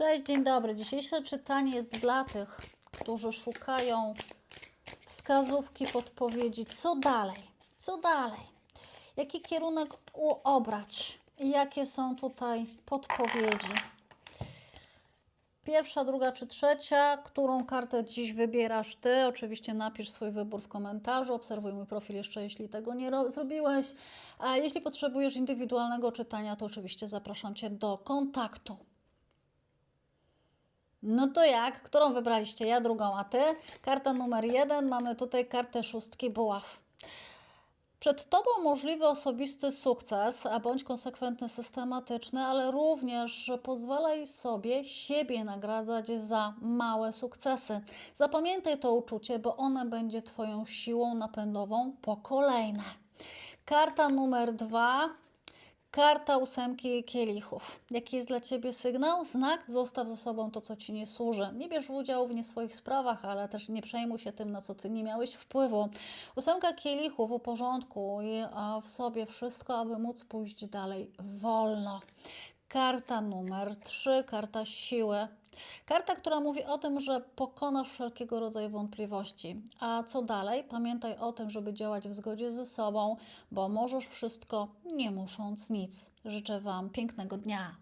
Cześć, dzień dobry. Dzisiejsze czytanie jest dla tych, którzy szukają wskazówki, podpowiedzi. Co dalej? Co dalej? Jaki kierunek obrać? I Jakie są tutaj podpowiedzi? Pierwsza, druga czy trzecia? Którą kartę dziś wybierasz ty? Oczywiście napisz swój wybór w komentarzu. Obserwuj mój profil jeszcze, jeśli tego nie ro- zrobiłeś. A jeśli potrzebujesz indywidualnego czytania, to oczywiście zapraszam cię do kontaktu. No to jak? Którą wybraliście? Ja drugą, a ty? Karta numer jeden. Mamy tutaj kartę szóstki buław. Przed Tobą możliwy osobisty sukces, a bądź konsekwentny, systematyczny, ale również pozwalaj sobie siebie nagradzać za małe sukcesy. Zapamiętaj to uczucie, bo one będzie Twoją siłą napędową po kolejne. Karta numer dwa. Karta ósemki kielichów. Jaki jest dla Ciebie sygnał? Znak? Zostaw za sobą to, co Ci nie służy. Nie bierz udziału w nie swoich sprawach, ale też nie przejmuj się tym, na co Ty nie miałeś wpływu. Ósemka kielichów uporządkuj w sobie wszystko, aby móc pójść dalej wolno. Karta numer 3, karta siły. Karta, która mówi o tym, że pokonasz wszelkiego rodzaju wątpliwości. A co dalej? Pamiętaj o tym, żeby działać w zgodzie ze sobą, bo możesz wszystko, nie musząc nic. Życzę Wam pięknego dnia.